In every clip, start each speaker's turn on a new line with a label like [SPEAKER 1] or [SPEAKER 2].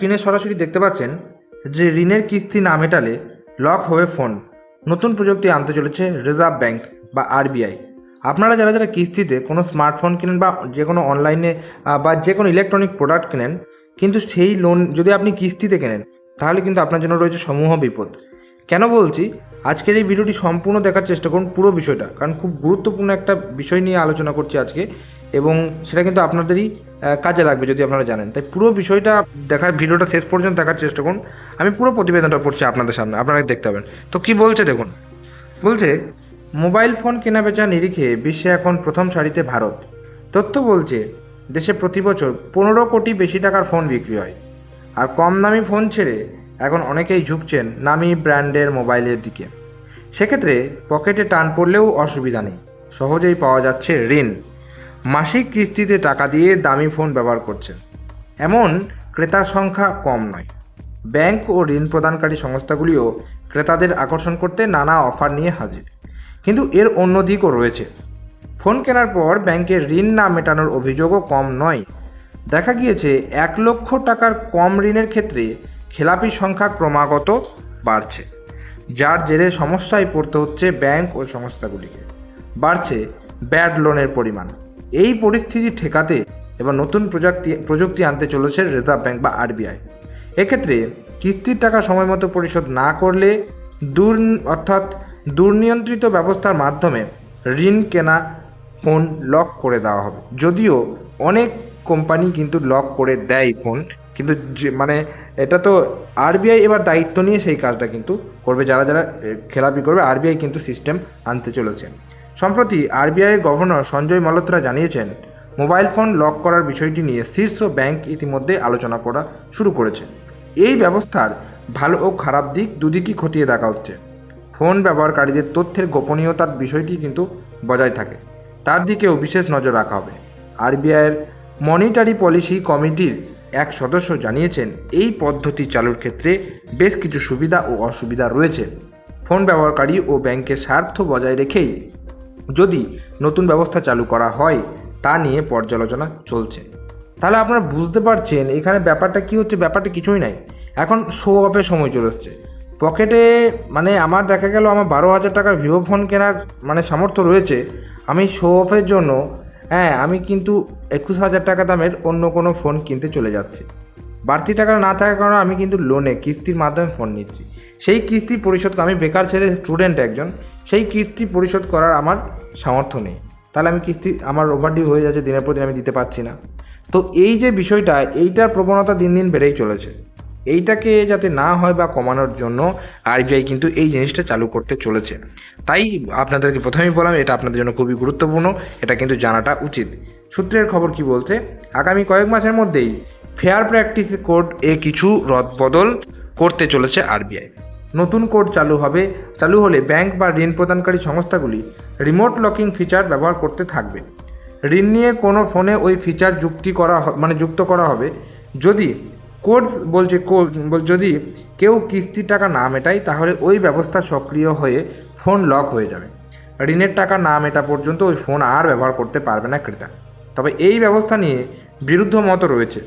[SPEAKER 1] স্ক্রিনে সরাসরি দেখতে পাচ্ছেন যে ঋণের কিস্তি না মেটালে লক হবে ফোন নতুন প্রযুক্তি আনতে চলেছে রিজার্ভ ব্যাংক বা আরবিআই আপনারা যারা যারা কিস্তিতে কোনো স্মার্টফোন কিনেন বা যে কোনো অনলাইনে বা যে কোনো ইলেকট্রনিক প্রোডাক্ট কেনেন, কিন্তু সেই লোন যদি আপনি কিস্তিতে কেনেন, তাহলে কিন্তু আপনার জন্য রয়েছে সমূহ বিপদ। কেন বলছি? আজকের এই ভিডিওটি সম্পূর্ণ দেখার চেষ্টা করুন পুরো বিষয়টা, কারণ খুব গুরুত্বপূর্ণ একটা বিষয় নিয়ে আলোচনা করছি আজকে এবং সেটা কিন্তু আপনাদেরই কাজে লাগবে, যদি আপনারা জানেন। তাই পুরো বিষয়টা দেখার, ভিডিওটা শেষ পর্যন্ত দেখার চেষ্টা করুন। আমি পুরো প্রতিবেদনটা পড়ছি আপনাদের সামনে আপনারা দেখতে পাবেন। তো কি বলছে দেখুন, বলছে, মোবাইল ফোন কেনা বেচা নিরিখে বিশ্বে এখন প্রথম সারিতে ভারত। তথ্য বলছে, দেশে প্রতি বছর পনেরো কোটি বেশি টাকার ফোন বিক্রি হয়। আর কম দামি ফোন ছেড়ে এখন অনেকেই ঝুঁকছেন নামি ব্র্যান্ডের মোবাইলের দিকে। সেক্ষেত্রে পকেটে টান পড়লেও অসুবিধা নেই। সহজেই পাওয়া যাচ্ছে ঋণ। মাসিক কিস্তিতে টাকা দিয়ে দামি ফোন ব্যবহার করছেন এমন ক্রেতার সংখ্যা কম নয়। ব্যাংক ও ঋণ প্রদানকারী সংস্থাগুলিও ক্রেতাদের আকর্ষণ করতে নানা অফার নিয়ে হাজির। কিন্তু এর অন্য দিকও রয়েছে। ফোন কেনার পর ব্যাংকের ঋণ না মেটানোর অভিযোগও কম নয়। দেখা গিয়েছে, এক লক্ষ টাকার কম ঋণের ক্ষেত্রে খেলাপি সংখ্যা ক্রমাগত বাড়ছে, যার জেরে সমস্যায় পড়তে হচ্ছে ব্যাংক ও সংস্থাগুলিকে। বাড়ছে ব্যাড লোনের পরিমাণ। এই পরিস্থিতি ঠেকাতে এবার নতুন প্রযুক্তি প্রযুক্তি আনতে চলেছে রিজার্ভ ব্যাংক বা আরবিআই। এক্ষেত্রে কিস্তির টাকা সময় মতো পরিশোধ না করলে দূর, অর্থাৎ দুর্নিয়ন্ত্রিত ব্যবস্থার মাধ্যমে ঋণ কেনা ফোন লক করে দেওয়া হবে। যদিও অনেক কোম্পানি কিন্তু লক করে দেয় ফোন, কিন্তু মানে এটা তো আরবিআই এবার দায়িত্ব নিয়ে সেই কাজটা কিন্তু করবে, যারা যারা খেলাপি করবে, আরবিআই কিন্তু সিস্টেম আনতে চলেছে। সম্প্রতি আরবিআই গভর্নর সঞ্জয় মালহোত্রা জানিয়েছেন, মোবাইল ফোন লক করার বিষয়টি নিয়ে শীর্ষ ব্যাংক ইতিমধ্যে আলোচনা করা শুরু করেছে। এই ব্যবস্থার ভালো ও খারাপ দিক দুদিকই খতিয়ে দেখা হচ্ছে। ফোন ব্যবহারকারীদের তথ্যের গোপনীয়তার বিষয়টি কিন্তু বজায় থাকে। তার দিকেও বিশেষ নজর রাখা হবে। আরবিআইয়ের মনিটারি পলিসি কমিটির এক সদস্য জানিয়েছেন, এই পদ্ধতি চালুর ক্ষেত্রে বেশ কিছু সুবিধা ও অসুবিধা রয়েছে। ফোন ব্যবহারকারী ও ব্যাংকের স্বার্থ বজায় রেখেই যদি নতুন ব্যবস্থা চালু করা হয়, তা নিয়ে পর্যালোচনা চলছে। তাহলে আপনারা বুঝতে পারছেন এখানে ব্যাপারটা কি হচ্ছে, ব্যাপারটা কিছুই নাই। এখন শো অফের সময় চলে এসছে। পকেটে মানে আমার দেখা গেল আমার বারো হাজার টাকার ভিভো ফোন কেনার মানে সামর্থ্য রয়েছে। আমি শো অফের জন্য হ্যাঁ আমি কিন্তু একুশ হাজার টাকা দামের অন্য কোনো ফোন কিনতে চলে যাচ্ছি। বাড়তি টাকা না থাকার কারণে আমি কিন্তু লোনে কিস্তির মাধ্যমে ফোন নিচ্ছি। সেই কিস্তি পরিশোধ আমি বেকার ছেলে স্টুডেন্ট একজন, সেই কিস্তি পরিশোধ করার আমার সামর্থ্য নেই। তাহলে আমি কিস্তি, আমার ওভারডিউ হয়ে যাচ্ছে, দিনের পর দিন আমি দিতে পারছি না। তো এই যে বিষয়টা, এইটার প্রবণতা দিন দিন বেড়েই চলেছে। এইটাকে যাতে না হয় বা কমানোর জন্য আরবিআই কিন্তু এই জিনিসটা চালু করতে চলেছে। তাই আপনাদেরকে প্রথমেই বললাম, এটা আপনাদের জন্য খুবই গুরুত্বপূর্ণ, এটা কিন্তু জানাটা উচিত। সূত্রের খবর কি বলছে, আগামী কয়েক মাসের মধ্যেই ফেয়ার প্র্যাকটিস কোড এ কিছু রদবদল করতে চলেছে আরবিআই। নতুন কোড চালু হবে, চালু হলে ব্যাংক বা ঋণ প্রদানকারী সংস্থাগুলি রিমোট লকিং ফিচার ব্যবহার করতে থাকবে। ঋণ নিয়ে কোনো ফোনে ওই ফিচার যুক্তি করা মানে যুক্ত করা হবে। যদি কোড বলছে কোড যদি কেউ কিস্তির টাকা না মেটায়, তাহলে ওই ব্যবস্থা সক্রিয় হয়ে ফোন লক হয়ে যাবে। ঋণের টাকা না মেটা পর্যন্ত ওই ফোন আর ব্যবহার করতে পারবে না ক্রেতা। তবে এই ব্যবস্থা নিয়ে বিরুদ্ধ মত রয়েছে।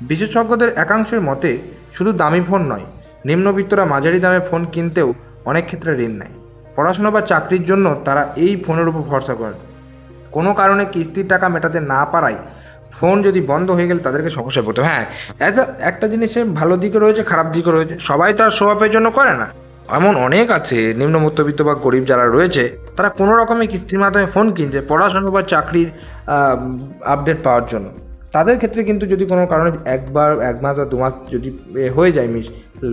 [SPEAKER 1] বিশেষজ্ঞদের একাংশের মতে, শুধু দামি ফোন নয়, নিম্নবিত্তরা মাঝারি দামে ফোন কিনতেও অনেক ক্ষেত্রে ঋণ নেয়। পড়াশোনা বা চাকরির জন্য তারা এই ফোনের উপর ভরসা করেন কোনো কারণে কিস্তির টাকা মেটাতে না পারায় ফোন যদি বন্ধ হয়ে গেলে তাদেরকে সমস্যা পড়তে। হ্যাঁ। অ্যাজ আ একটা জিনিসের ভালো দিকও রয়েছে, খারাপ দিকও রয়েছে। সবাই তো আর সোয়াপের জন্য করে না। এমন অনেক আছে, নিম্ন মধ্যবিত্ত বা গরিব যারা রয়েছে, তারা কোনো রকমে কিস্তির মাধ্যমে ফোন কিনছে পড়াশোনা বা চাকরির আপডেট পাওয়ার জন্য। তাদের ক্ষেত্রে কিন্তু যদি কোনো কারণে একবার, এক মাস বা দু মাস যদি হয়ে যায় মিস,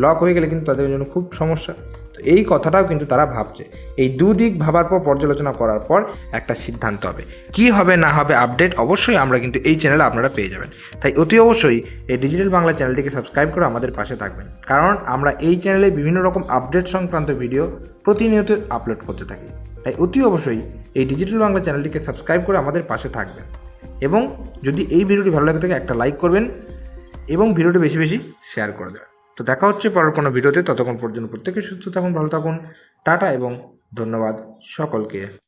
[SPEAKER 1] লক হয়ে গেলে কিন্তু তাদের জন্য খুব সমস্যা। তো এই কথাটাও কিন্তু তারা ভাবছে। এই দুদিক ভাবার পর পর্যালোচনা করার পর একটা সিদ্ধান্ত হবে। কি হবে, না হবে আপডেট অবশ্যই আমরা কিন্তু এই চ্যানেলে আপনারা পেয়ে যাবেন। তাই অতি অবশ্যই এই ডিজিটাল বাংলা চ্যানেলটিকে সাবস্ক্রাইব করে আমাদের পাশে থাকবেন। কারণ আমরা এই চ্যানেলে বিভিন্ন রকম আপডেট সংক্রান্ত ভিডিও প্রতিনিয়ত আপলোড করতে থাকি। তাই অতি অবশ্যই এই ডিজিটাল বাংলা চ্যানেলটিকে সাবস্ক্রাইব করে আমাদের পাশে থাকবেন। এবং যদি এই ভিডিওটি ভালো লাগে থাকে একটা লাইক করবেন এবং ভিডিওটি বেশি বেশি শেয়ার করে দেবেন। তো দেখা হচ্ছে পরের কোনো ভিডিওতে, ততক্ষণ পর্যন্ত প্রত্যেকে সুস্থ থাকুন, ভালো থাকুন, টাটা এবং ধন্যবাদ সকলকে।